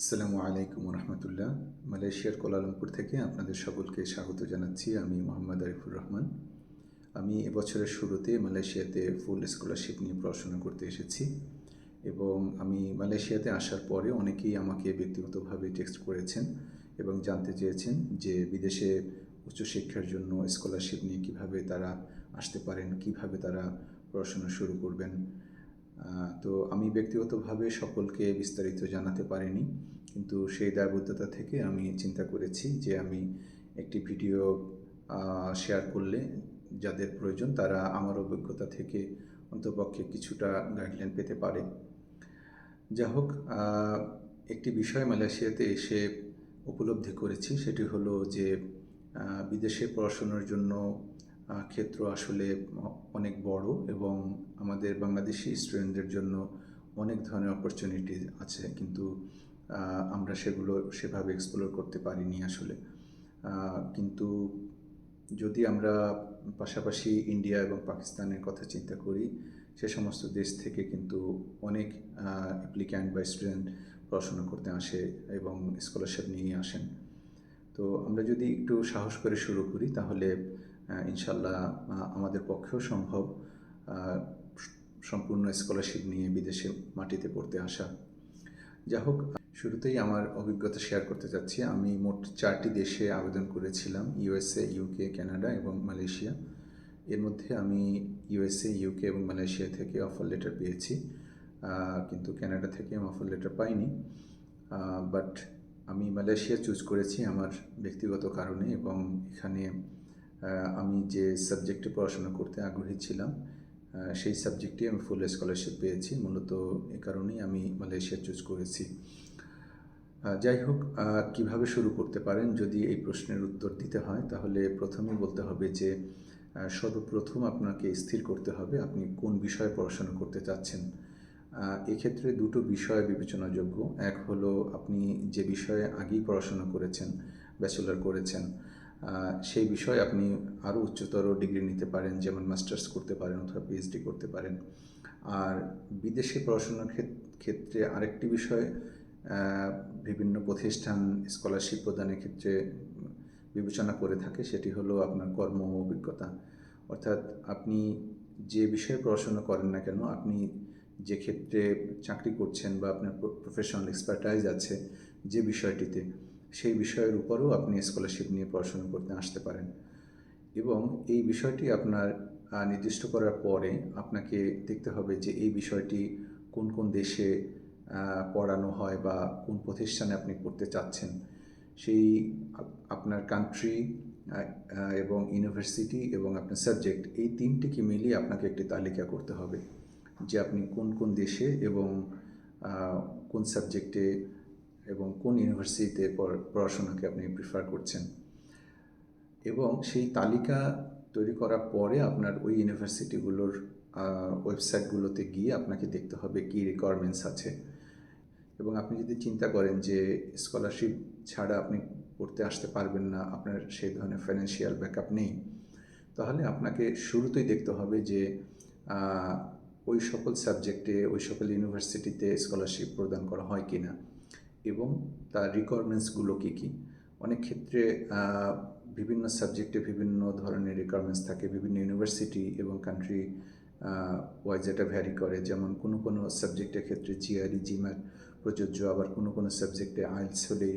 আসসালামু আলাইকুম রহমতুল্লাহ মালয়েশিয়ার কোলালামপুর থেকে আপনাদের সকলকে স্বাগত জানাচ্ছি। আমি মোহাম্মদ আরিফুর রহমান। আমি এবছরের শুরুতে মালয়েশিয়াতে ফুল স্কলারশিপ নিয়ে পড়াশোনা করতে এসেছি এবং আমি মালয়েশিয়াতে আসার পরে অনেকেই আমাকে ব্যক্তিগতভাবে টেক্সট করেছেন এবং জানতে চেয়েছেন যে বিদেশে উচ্চশিক্ষার জন্য স্কলারশিপ নিয়ে কীভাবে তারা আসতে পারেন, কীভাবে তারা পড়াশোনা শুরু করবেন। তো আমি ব্যক্তিগতভাবে সকলকে বিস্তারিত জানাতে পারিনি, কিন্তু সেই দায়বদ্ধতা থেকে আমি চিন্তা করেছি যে আমি একটি ভিডিও শেয়ার করলে যাদের প্রয়োজন তারা আমার অভিজ্ঞতা থেকে অন্তপক্ষে কিছুটা গাইডলাইন পেতে পারে। যা হোক একটি বিষয় মালয়েশিয়াতে এসে উপলব্ধি করেছি, সেটি হলো যে বিদেশে পড়াশোনার জন্য ক্ষেত্র আসলে অনেক বড় এবং আমাদের বাংলাদেশি স্টুডেন্টদের জন্য অনেক ধরনের অপরচুনিটি আছে। কিন্তু আমরা সেগুলো সেভাবে এক্সপ্লোর করতে পারিনি আসলে। কিন্তু যদি আমরা পাশাপাশি ইন্ডিয়া এবং পাকিস্তানের কথা চিন্তা করি, সে সমস্ত দেশ থেকে কিন্তু অনেক অ্যাপ্লিক্যান্ট বা স্টুডেন্ট পড়াশোনা করতে আসে এবং স্কলারশিপ নিয়ে আসেন। তো আমরা যদি একটু সাহস করে শুরু করি, তাহলে ইনশাল্লাহ আমাদের পক্ষেও সম্ভব সম্পূর্ণ স্কলারশিপ নিয়ে বিদেশে মাটিতে পড়তে আসা। যা হোক, শুরুতেই আমার অভিজ্ঞতা শেয়ার করতে চাচ্ছি। আমি মোট চারটি দেশে আবেদন করেছিলাম ইউএসএ ইউকে কানাডা এবং মালয়েশিয়া এর মধ্যে আমি ইউএসএ ইউকে এবং মালয়েশিয়া থেকে অফার লেটার পেয়েছি কিন্তু কানাডা থেকে আমি অফার লেটার পাইনি। বাট আমি মালয়েশিয়া চুজ করেছি আমার ব্যক্তিগত কারণে এবং এখানে আমি যে সাবজেক্টে পড়াশোনা করতে আগ্রহী ছিলাম সেই সাবজেক্টে আমি ফুল স্কলারশিপ পেয়েছি। মূলত এ কারণেই আমি মালয়েশিয়া চুজ করেছি। যাই হোক কীভাবে শুরু করতে পারেন? যদি এই প্রশ্নের উত্তর দিতে হয়, তাহলে প্রথমে বলতে হবে যে সর্বপ্রথম আপনাকে স্থির করতে হবে আপনি কোন বিষয়ে পড়াশোনা করতে চাচ্ছেন। এক্ষেত্রে দুটো বিষয় বিবেচনাযোগ্য। এক হলো, আপনি যে বিষয়ে আগেই পড়াশোনা করেছেন ব্যাচেলর করেছেন সেই বিষয়ে আপনি আরও উচ্চতর ডিগ্রি নিতে পারেন, যেমন মাস্টার্স করতে পারেন অথবা পিএইচডি করতে পারেন। আর বিদেশে পড়াশোনার ক্ষেত- ক্ষেত্রে আরেকটি বিষয় বিভিন্ন প্রতিষ্ঠান স্কলারশিপ প্রদানের ক্ষেত্রে বিবেচনা করে থাকে, সেটি হলো আপনার কর্ম অভিজ্ঞতা। অর্থাৎ আপনি যে বিষয়ে পড়াশোনা করেন না কেন, আপনি যে ক্ষেত্রে চাকরি করছেন বা আপনার প্রফেশনাল এক্সপার্টাইজ আছে, যে বিষয়টিতে সেই বিষয়ের উপরও আপনি স্কলারশিপ নিয়ে পড়াশোনা করতে আসতে পারেন। এবং এই বিষয়টি আপনার নির্দিষ্ট করার পরে আপনাকে দেখতে হবে যে এই বিষয়টি কোন কোন দেশে পড়ানো হয় বা কোন প্রতিষ্ঠানে আপনি পড়তে চাচ্ছেন। সেই আপনার কান্ট্রি এবং ইউনিভার্সিটি এবং আপনার সাবজেক্ট এই তিনটিকে মিলিয়ে আপনাকে একটি তালিকা করতে হবে যে আপনি কোন কোন দেশে এবং কোন সাবজেক্টে এবং কোন ইউনিভার্সিটিতে পড়- পড়াশোনাকে আপনি প্রিফার করছেন। এবং সেই তালিকা তৈরি করার পরে আপনার ওই ইউনিভার্সিটিগুলোর ওয়েবসাইটগুলোতে গিয়ে আপনাকে দেখতে হবে কী রিকোয়ারমেন্টস আছে। এবং আপনি যদি চিন্তা করেন যে স্কলারশিপ ছাড়া আপনি পড়তে আসতে পারবেন না, আপনার সেই ধরনের ফাইন্যান্সিয়াল ব্যাকআপ নেই, তাহলে আপনাকে শুরুতেই দেখতে হবে যে ওই সকল সাবজেক্টে ওই সকল ইউনিভার্সিটিতে স্কলারশিপ প্রদান করা হয় কি না এবং তার রিকোয়ারমেন্টসগুলো কী কী? অনেক ক্ষেত্রে বিভিন্ন সাবজেক্টে বিভিন্ন ধরনের রিকোয়ারমেন্টস থাকে, বিভিন্ন ইউনিভার্সিটি এবং কান্ট্রি ওয়াইজ এটা ভ্যারি করে। যেমন কোনো কোনো সাবজেক্টের ক্ষেত্রে জিআরই জিম্যাট প্রযোজ্য, আবার কোনো কোনো সাবজেক্টে আইলস হলেই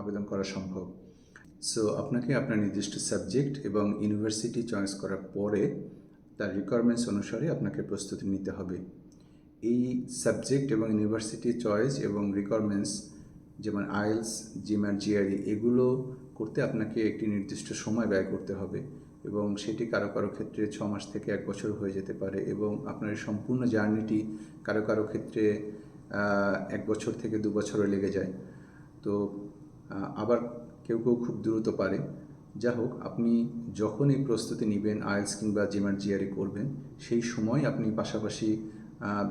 আবেদন করা সম্ভব। সো আপনাকে আপনার নির্দিষ্ট সাবজেক্ট এবং ইউনিভার্সিটি চয়েস করার পরে তার রিকোয়ারমেন্টস অনুসারে আপনাকে প্রস্তুতি নিতে হবে। এই সাবজেক্ট এবং ইউনিভার্সিটি চয়েস এবং রিকোয়ারমেন্টস যেমন আইএলস জিম্যাট জিআরই এগুলো করতে আপনাকে একটি নির্দিষ্ট সময় ব্যয় করতে হবে এবং সেটি কারও কারও ক্ষেত্রে ছ মাস থেকে এক বছর হয়ে যেতে পারে এবং আপনার সম্পূর্ণ জার্নিটি কারও কারও ক্ষেত্রে এক বছর থেকে দু বছরও লেগে যায়। তো আবার কেউ কেউ খুব দ্রুত পারে। যা হোক, আপনি যখন এই প্রস্তুতি নেবেন আইএলস কিংবা জিমার জিআরই করবেন, সেই সময় আপনি পাশাপাশি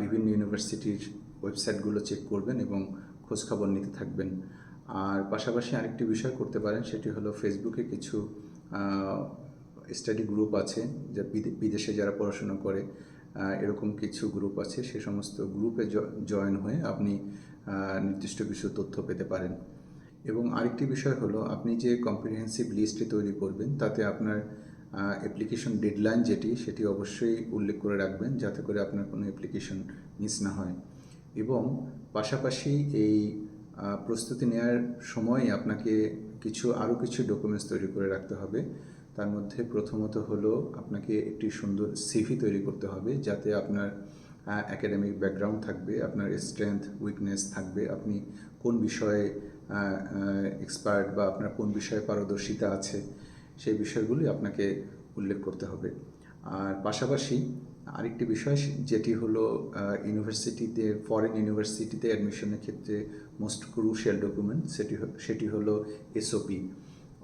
বিভিন্ন ইউনিভার্সিটির ওয়েবসাইটগুলো চেক করবেন এবং খোঁজখবর নিতে থাকবেন। আর পাশাপাশি আরেকটি বিষয় করতে পারেন, সেটি হলো ফেসবুকে কিছু স্টাডি গ্রুপ আছে যা বিদেশে যারা পড়াশোনা করে এরকম কিছু গ্রুপ আছে, সে সমস্ত গ্রুপে জয়েন হয়ে আপনি নির্দিষ্ট কিছু তথ্য পেতে পারেন। এবং আরেকটি বিষয় হলো, আপনি যে কম্প্রিহেন্সিভ লিস্টটি তৈরি করবেন, তাতে আপনার অ্যাপ্লিকেশন ডেডলাইন যেটি, সেটি অবশ্যই উল্লেখ করে রাখবেন যাতে করে আপনার কোনো অ্যাপ্লিকেশন মিস না হয়। এবং পাশাপাশি এই প্রস্তুতি নেওয়ার সময় আপনাকে কিছু, আরও কিছু ডকুমেন্টস তৈরি করে রাখতে হবে। তার মধ্যে প্রথমত হলো আপনাকে একটি সুন্দর সিভি তৈরি করতে হবে যাতে আপনার অ্যাকাডেমিক ব্যাকগ্রাউন্ড থাকবে, আপনার স্ট্রেংথ উইকনেস থাকবে, আপনি কোন বিষয়ে এক্সপার্ট বা আপনার কোন বিষয়ে পারদর্শিতা আছে। সেই বিষয়গুলি আপনাকে উল্লেখ করতে হবে। আর পাশাপাশি আরেকটি বিষয় যেটি হলো ইউনিভার্সিটিতে ফরেন ইউনিভার্সিটিতে অ্যাডমিশনের ক্ষেত্রে মোস্ট ক্রুশিয়াল ডকুমেন্ট সেটি সেটি হলো এসওপি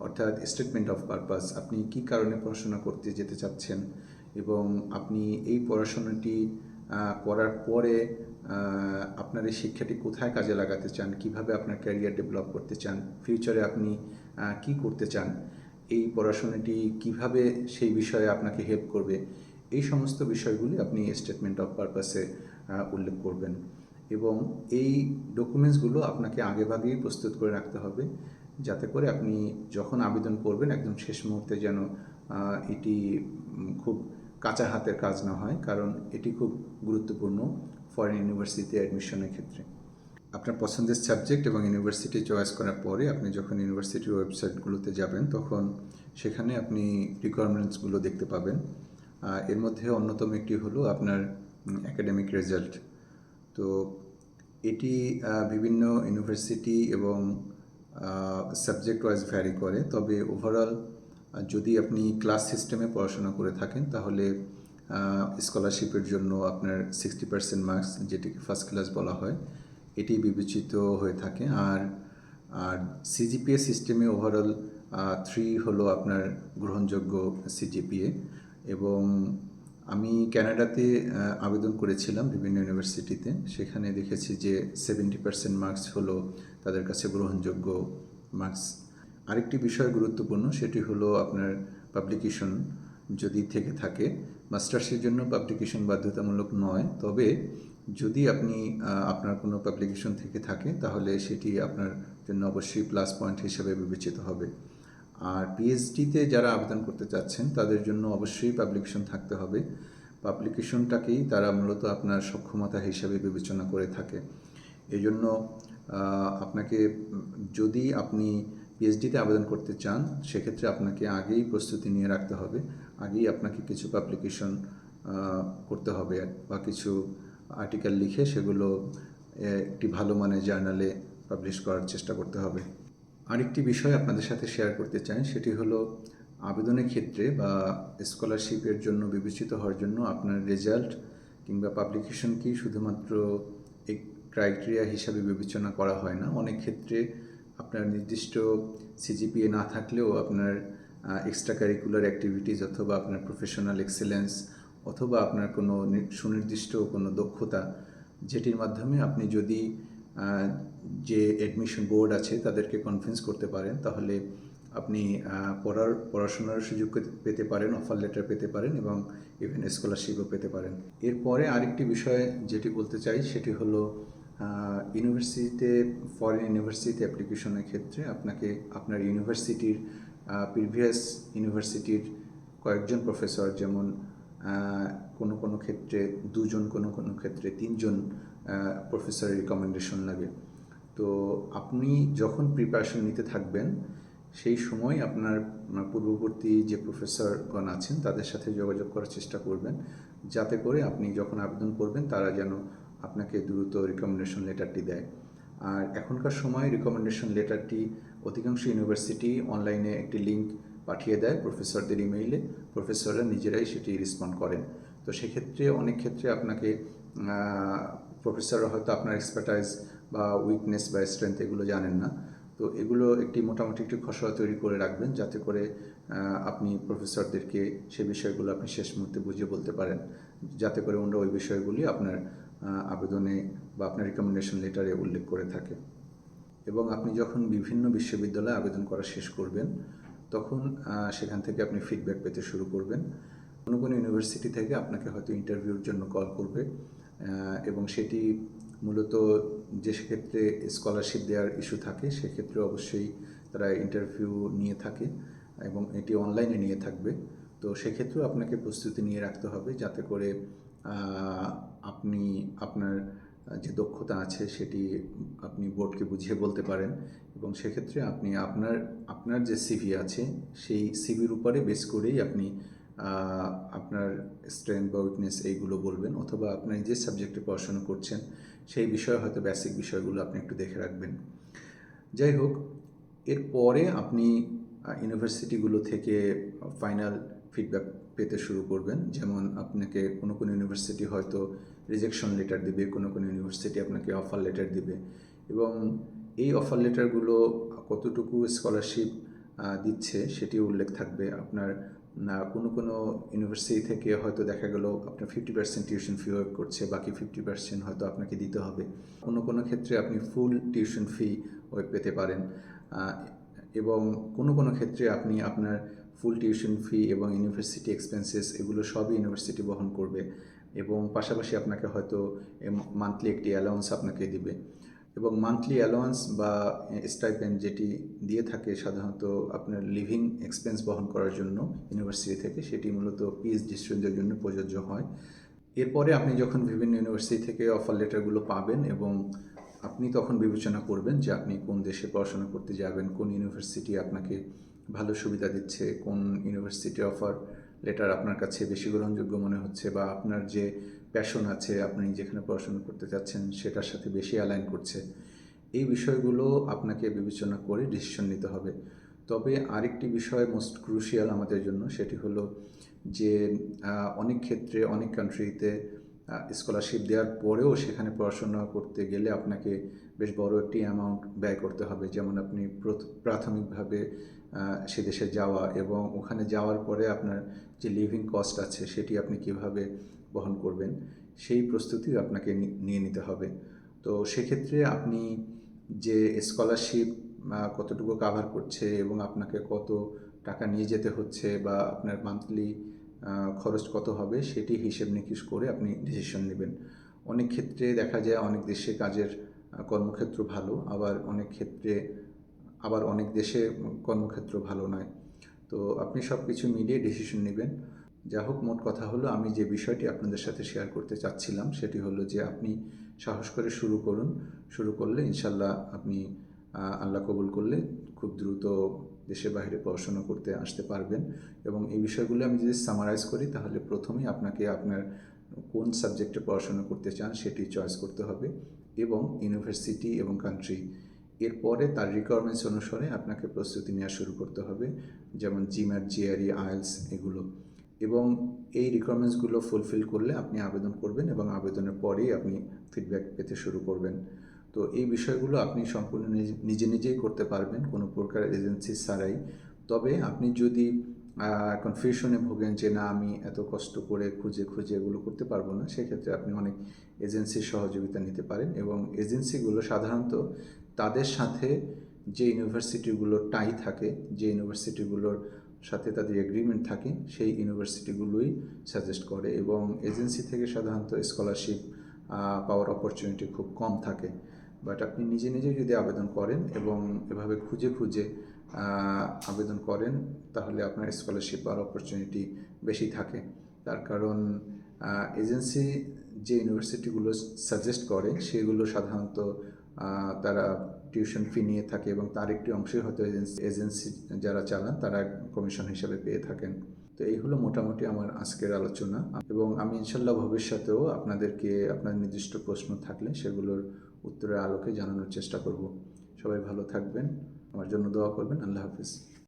অর্থাৎ স্টেটমেন্ট অফ পারপাস আপনি কি কারণে পড়াশোনা করতে যেতে চাচ্ছেন? এবং আপনি এই পড়াশোনাটি করার পরে আপনার এই শিক্ষাটি কোথায় কাজে লাগাতে চান? কীভাবে আপনার ক্যারিয়ার ডেভেলপ করতে চান? ফিউচারে আপনি কি করতে চান? এই পড়াশোনাটি কীভাবে সেই বিষয়ে আপনাকে হেল্প করবে, এই সমস্ত বিষয়গুলি আপনি স্টেটমেন্ট অফ পারপাসে উল্লেখ করবেন। এবং এই ডকুমেন্টসগুলো আপনাকে আগেভাগেই প্রস্তুত করে রাখতে হবে, যাতে করে আপনি যখন আবেদন করবেন একদম শেষ মুহূর্তে যেন এটি খুব কাঁচা হাতের কাজ না হয়, কারণ এটি খুব গুরুত্বপূর্ণ ফরেন ইউনিভার্সিটিতে অ্যাডমিশনের ক্ষেত্রে। আপনার পছন্দের সাবজেক্ট এবং ইউনিভার্সিটি চয়েস করার পরে আপনি যখন ইউনিভার্সিটির ওয়েবসাইটগুলোতে যাবেন, তখন সেখানে আপনি রিকোয়ারমেন্টসগুলো দেখতে পাবেন। এর মধ্যে অন্যতম একটি হলো আপনার একাডেমিক রেজাল্ট তো এটি বিভিন্ন ইউনিভার্সিটি এবং সাবজেক্ট ওয়াইজ ভ্যারি করে। তবে ওভারঅল যদি আপনি ক্লাস সিস্টেমে পড়াশোনা করে থাকেন, তাহলে স্কলারশিপের জন্য আপনার সিক্সটি পার্সেন্ট মার্কস যেটিকে ফার্স্ট ক্লাস বলা হয় এটি বিবেচিত হয়ে থাকে। আর আর সিজিপিএ সিস্টেমে ওভারঅল থ্রি হলো আপনার গ্রহণযোগ্য সিজিপিএ এবং আমি ক্যানাডাতে আবেদন করেছিলাম বিভিন্ন ইউনিভার্সিটিতে সেখানে দেখেছি যে সেভেন্টি পার্সেন্ট মার্কস হলো তাদের কাছে গ্রহণযোগ্য মার্কস আরেকটি বিষয় গুরুত্বপূর্ণ, সেটি হলো আপনার পাবলিকেশন যদি থেকে থাকে। মাস্টার্সের জন্য পাবলিকেশন বাধ্যতামূলক নয়, তবে যদি আপনি আপনার কোনো পাবলিকেশন থেকে থাকে, তাহলে সেটি আপনার জন্য অবশ্যই প্লাস পয়েন্ট হিসেবে বিবেচিত হবে। আর পিএইচডিতে যারা আবেদন করতে চাচ্ছেন, তাদের জন্য অবশ্যই পাবলিকেশন থাকতে হবে। পাবলিকেশনটাকেই তারা মূলত আপনার সক্ষমতা হিসেবে বিবেচনা করে থাকে। এই জন্য আপনাকে, যদি আপনি পিএইচডিতে আবেদন করতে চান, সেক্ষেত্রে আপনাকে আগেই প্রস্তুতি নিয়ে রাখতে হবে। আগেই আপনাকে কিছু পাবলিকেশন করতে হবে বা কিছু আর্টিকেল লিখে সেগুলো একটি ভালো মানের জার্নালে পাবলিশ করার চেষ্টা করতে হবে। আরেকটি বিষয় আপনাদের সাথে শেয়ার করতে চাই, সেটি হলো আবেদনের ক্ষেত্রে বা স্কলারশিপের জন্য বিবেচিত হওয়ার জন্য আপনার রেজাল্ট কিংবা পাবলিকেশন কি শুধুমাত্র এক ক্রাইটেরিয়া হিসাবে বিবেচনা করা হয় না। অনেক ক্ষেত্রে আপনার নির্দিষ্ট সিজিপিএ না থাকলেও আপনার এক্সট্রা কারিকুলার অ্যাক্টিভিটিস অথবা আপনার প্রফেশনাল এক্সেলেন্স অথবা আপনার কোনো সুনির্দিষ্ট কোনো দক্ষতা যেটির মাধ্যমে আপনি যদি যে অ্যাডমিশন বোর্ড আছে তাদেরকে কনভিন্স করতে পারেন, তাহলে আপনি পড়ার, পড়াশোনার সুযোগ পেতে- পারেন অফার লেটার পেতে পারেন এবং ইভেন স্কলারশিপও পেতে পারেন। এরপরে আরেকটি বিষয় যেটি বলতে চাই, সেটি হলো ইউনিভার্সিটিতে ফরেন ইউনিভার্সিটি অ্যাপ্লিকেশনের ক্ষেত্রে আপনাকে আপনার ইউনিভার্সিটির প্রিভিয়াস ইউনিভার্সিটির কয়েকজন প্রফেসর যেমন কোনো কোনো ক্ষেত্রে দুজন, কোনো কোনো ক্ষেত্রে তিনজন প্রফেসরের রিকমেন্ডেশন লাগে। তো আপনি যখন প্রিপারেশন নিতে থাকবেন, সেই সময় আপনার পূর্ববর্তী যে প্রফেসরগণ আছেন, তাদের সাথে যোগাযোগ করার চেষ্টা করবেন। যাতে করে আপনি যখন আবেদন করবেন, তারা যেন আপনাকে দ্রুত রিকমেন্ডেশন লেটারটি দেয়। আর এখনকার সময় রিকমেন্ডেশন লেটারটি অধিকাংশ ইউনিভার্সিটি অনলাইনে একটি লিঙ্ক পাঠিয়ে দেয় প্রফেসরদের ইমেইলে। প্রফেসররা নিজেরাই সেটি রেসপন্ড করেন। তো সেক্ষেত্রে অনেক ক্ষেত্রে আপনাকে প্রফেসররা হয়তো আপনার এক্সপার্টাইজ বা উইকনেস বা স্ট্রেংথ এগুলো জানেন না। তো এগুলো একটি মোটামুটি একটি খসড়া তৈরি করে রাখবেন যাতে করে আপনি প্রফেসরদেরকে সে বিষয়গুলো আপনি শেষ মুহূর্তে বুঝিয়ে বলতে পারেন। যাতে করে ওনারা ওই বিষয়গুলি আপনার আবেদনে বা আপনার রিকমেন্ডেশন লেটারে উল্লেখ করে থাকে। এবং আপনি যখন বিভিন্ন বিশ্ববিদ্যালয়ে আবেদন করা শেষ করবেন তখন সেখান থেকে আপনি ফিডব্যাক পেতে শুরু করবেন। কোনো কোনো ইউনিভার্সিটি থেকে আপনাকে হয়তো ইন্টারভিউর জন্য কল করবে এবং সেটি মূলত যে ক্ষেত্রে স্কলারশিপ দেওয়ার ইস্যু থাকে, সেক্ষেত্রে অবশ্যই তারা ইন্টারভিউ নিয়ে থাকে এবং এটি অনলাইনে নিয়ে থাকবে। তো সেক্ষেত্রেও আপনাকে প্রস্তুতি নিয়ে রাখতে হবে যাতে করে আপনি আপনার যে দক্ষতা আছে সেটি আপনি বোর্ডকে বুঝিয়ে বলতে পারেন এবং সেক্ষেত্রে আপনি আপনার আপনার যে সিভি আছে সেই সিভির উপরে বেস করেই আপনি আপনার স্ট্রেংথ বা উইকনেস এইগুলো বলবেন অথবা আপনি যে সাবজেক্টে পড়াশোনা করছেন সেই বিষয়ে হয়তো বেসিক বিষয়গুলো আপনি একটু দেখে রাখবেন। যাই হোক এরপরে আপনি ইউনিভার্সিটিগুলো থেকে ফাইনাল ফিডব্যাক পেতে শুরু করবেন। যেমন আপনাকে কোনো কোনো ইউনিভার্সিটি হয়তো রিজেকশন লেটার দিবে, কোনো কোনো ইউনিভার্সিটি আপনাকে অফার লেটার দিবে এবং এই অফার লেটারগুলো কতটুকু স্কলারশিপ দিচ্ছে সেটি উল্লেখ থাকবে। আপনার কোনো কোনো ইউনিভার্সিটি থেকে হয়তো দেখা গেল আপনার fifty percent tuition fee waive করছে, বাকি ফিফটি পার্সেন্ট হয়তো আপনাকে দিতে হবে। কোনো কোনো ক্ষেত্রে আপনি ফুল টিউশন ফি ওয়েভ পেতে পারেন। এবং কোনো কোনো ক্ষেত্রে আপনি আপনার ফুল টিউশন ফি এবং ইউনিভার্সিটি এক্সপেন্সেস এগুলো সবই ইউনিভার্সিটি বহন করবে। এবং পাশাপাশি আপনাকে হয়তো মান্থলি একটি অ্যালাউন্স আপনাকে দিবে। এবং মান্থলি অ্যালাউন্স বা স্টাইপেন্ড যেটি দিয়ে থাকে সাধারণত আপনার লিভিং এক্সপেন্স বহন করার জন্য ইউনিভার্সিটি থেকে, সেটি মূলত পিএইচডি স্টুডেন্টদের জন্য প্রযোজ্য হয়। এরপরে আপনি যখন বিভিন্ন ইউনিভার্সিটি থেকে অফার লেটারগুলো পাবেন এবং আপনি তখন বিবেচনা করবেন যে আপনি কোন দেশে পড়াশোনা করতে যাবেন, কোন ইউনিভার্সিটি আপনাকে ভালো সুবিধা দিচ্ছে, কোন ইউনিভার্সিটি অফার লেটার আপনার কাছে বেশি গ্রহণযোগ্য মনে হচ্ছে বা আপনার যে প্যাশন আছে, আপনি যেখানে পড়াশোনা করতে চাচ্ছেন সেটার সাথে বেশি অ্যালাইন করছে, এই বিষয়গুলো আপনাকে বিবেচনা করে ডিসিশন নিতে হবে। তবে আরেকটি বিষয় মোস্ট ক্রুশিয়াল আমাদের জন্য সেটি হলো যে অনেক ক্ষেত্রে অনেক কান্ট্রিতে স্কলারশিপ দেওয়ার পরেও সেখানে পড়াশোনা করতে গেলে আপনাকে বেশ বড় একটি অ্যামাউন্ট ব্যয় করতে হবে। যেমন আপনি প্রথ- প্রাথমিকভাবে সে দেশে যাওয়া এবং ওখানে যাওয়ার পরে আপনার যে লিভিং কস্ট আছে সেটি আপনি কীভাবে বহন করবেন, সেই প্রস্তুতি আপনাকে নিয়ে নিতে হবে। তো সেক্ষেত্রে আপনি যে স্কলারশিপ কতটুকু কাভার করছে এবং আপনাকে কত টাকা নিয়ে যেতে হচ্ছে বা আপনার মান্থলি খরচ কত হবে সেটি হিসেব নিকেশ করে আপনি ডিসিশন নেবেন। অনেক ক্ষেত্রে দেখা যায় অনেক দেশে কাজের কর্মক্ষেত্র ভালো, আবার অনেক ক্ষেত্রে আবার অনেক দেশে কর্মক্ষেত্র ভালো নয়। তো আপনি সব কিছু মিলিয়ে ডিসিশন নেবেন। যা হোক, মোট কথা হলো আমি যে বিষয়টি আপনাদের সাথে শেয়ার করতে চাচ্ছিলাম, সেটি হলো যে আপনি সাহস করে শুরু করুন। শুরু করলে ইনশাল্লাহ আপনি আল্লাহ কবুল করলে খুব দ্রুত দেশের বাইরে পড়াশোনা করতে আসতে পারবেন। এবং এই বিষয়গুলো আমি যদি সামারাইজ করি, তাহলে প্রথমেই আপনাকে আপনার কোন সাবজেক্টে পড়াশোনা করতে চান, সেটি চয়েস করতে হবে। এবং ইউনিভার্সিটি এবং কান্ট্রি এরপরে তার রিকোয়ারমেন্টস অনুসারে আপনাকে প্রস্তুতি নেওয়া শুরু করতে হবে, যেমন জিম্যাট জিআরই আইএলস এগুলো। এবং এই রিকোয়ারমেন্টসগুলো ফুলফিল করলে আপনি আবেদন করবেন এবং আবেদনের পরেই আপনি ফিডব্যাক পেতে শুরু করবেন। তো এই বিষয়গুলো আপনি সম্পূর্ণ নিজে নিজেই করতে পারবেন, কোনো প্রকার এজেন্সি ছাড়াই। তবে আপনি যদি কনফিউশনে ভোগেন যে না, আমি এত কষ্ট করে খুঁজে খুঁজে এগুলো করতে পারব না, সেক্ষেত্রে আপনি অনেক এজেন্সির সহযোগিতা নিতে পারেন। এবং এজেন্সিগুলো সাধারণত তাদের সাথে যে ইউনিভার্সিটিগুলোর টাই থাকে, যে ইউনিভার্সিটিগুলোর সাথে তাদের এগ্রিমেন্ট থাকে, সেই ইউনিভার্সিটিগুলোই সাজেস্ট করে এবং এজেন্সি থেকে সাধারণত স্কলারশিপ পাওয়ার অপরচুনিটি খুব কম থাকে। বাট আপনি নিজে নিজে যদি আবেদন করেন এবং এভাবে খুঁজে খুঁজে আবেদন করেন, তাহলে আপনার স্কলারশিপ পাওয়ার অপরচুনিটি বেশি থাকে। তার কারণ এজেন্সি যে ইউনিভার্সিটিগুলো সাজেস্ট করে, সেগুলো সাধারণত তারা টিউশন ফি নিয়ে থাকে এবং তার একটি অংশই হয়তো এজেন্সি যারা চালান, তারা কমিশন হিসাবে পেয়ে থাকেন। তো এই হলো মোটামুটি আমার আজকের আলোচনা। এবং আমি ইনশাল্লাহ ভবিষ্যতেও আপনাদেরকে আপনার নির্দিষ্ট প্রশ্ন থাকলে সেগুলোর উত্তরের আলোকে জানানোর চেষ্টা করব। সবাই ভালো থাকবেন। আমার জন্য দোয়া করবেন। আল্লাহ হাফিজ।